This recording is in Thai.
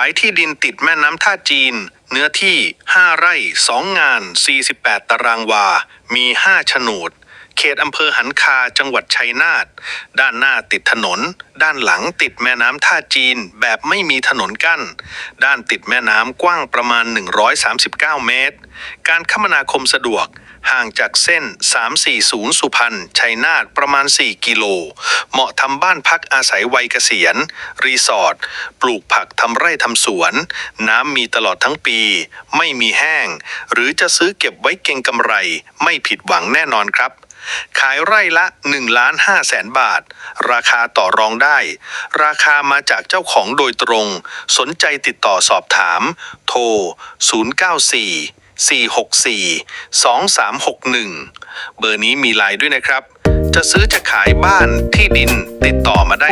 ขายที่ดินติดแม่น้ำท่าจีน เนื้อที่ 5 ไร่ 2 งาน 48 ตารางวา มี 5 โฉนด เขตอำเภอหันคาจังหวัดชัยนาท ด้านหน้าติดถนน ด้านหลังติดแม่น้ำท่าจีนแบบไม่มีถนนกั้น ด้านติดแม่น้ำกว้างประมาณ 139 เมตร การคมนาคมสะดวก ห่างจากเส้น 340 สุพรรณ ชัยนาทประมาณ 4 กิโล เหมาะทำบ้านพักอาศัยวัยเกษียณ รีสอร์ท ปลูกผักทำไร่ทำสวน น้ำมีตลอดทั้งปี ไม่มีแห้ง หรือจะซื้อเก็บไว้เก็งกำไร ไม่ผิดหวังแน่นอนครับ ขายไร่ละ1ล้าน5แสนบาท ราคาต่อรองได้ ราคามาจากเจ้าของโดยตรง สนใจติดต่อสอบถาม โทร 094 464 2361 เบอร์นี้มีไลน์ด้วยนะครับ จะซื้อจะขายบ้านที่ดินติดต่อมาได้